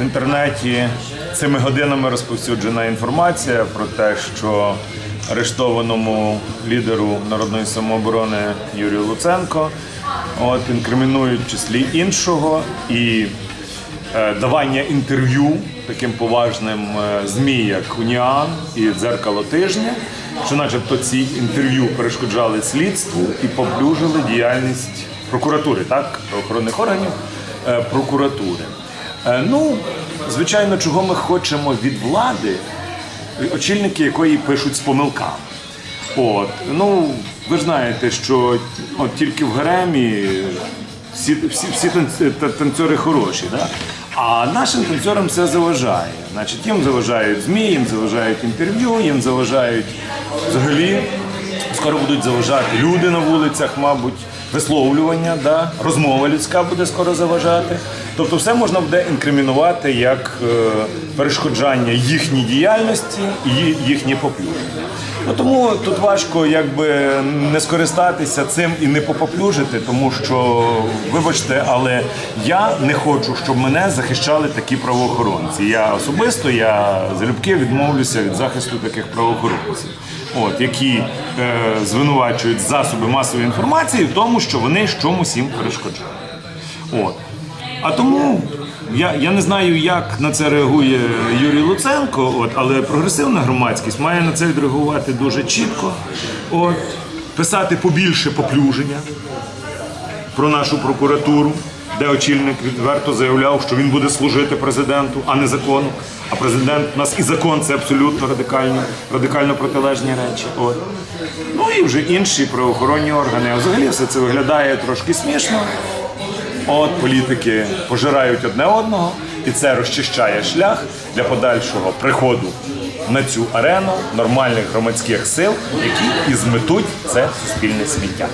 В інтернеті цими годинами розповсюджена інформація про те, що арештованому лідеру народної самооборони Юрію Луценко от, інкримінують в числі іншого і е, давання інтерв'ю таким поважним е, ЗМІ, як Уніан і Дзеркало тижня, що начебто ці інтерв'ю перешкоджали слідству і поплюжили діяльність прокуратури, так, правоохоронних органів е, прокуратури. Е, Ну, звичайно, чого ми хочемо від влади, очільники якої пишуть з помилками. От, ну, ви ж знаєте, що от тільки в гаремі всі, всі, всі танц- та- танцюри хороші, да? а нашим танцюрам все заважає. Значить, їм заважають ЗМІ, їм заважають інтерв'ю, їм заважають взагалі. Скоро будуть заважати люди на вулицях, мабуть, висловлювання, да? розмова людська буде скоро заважати. Тобто все можна буде інкримінувати як е, перешкоджання їхній діяльності і їхнє поплюження. Ну, тому тут важко якби не скористатися цим і не попоплюжити, тому що, вибачте, але я не хочу, щоб мене захищали такі правоохоронці. Я особисто я залюбки відмовлюся від захисту таких правоохоронців, от які е, звинувачують засоби масової інформації в тому, що вони чомусь їм перешкоджають. От. А тому я, я не знаю, як на це реагує Юрій Луценко, от, але прогресивна громадськість має на це відреагувати дуже чітко. От, писати побільше поплюження про нашу прокуратуру, де очільник відверто заявляв, що він буде служити президенту, а не закону. А президент у нас і закон це абсолютно радикально, радикально протилежні речі. От. Ну і вже інші правоохоронні органи. А взагалі все це виглядає трошки смішно. От політики пожирають одне одного, і це розчищає шлях для подальшого приходу на цю арену нормальних громадських сил, які і зметуть це суспільне сміття.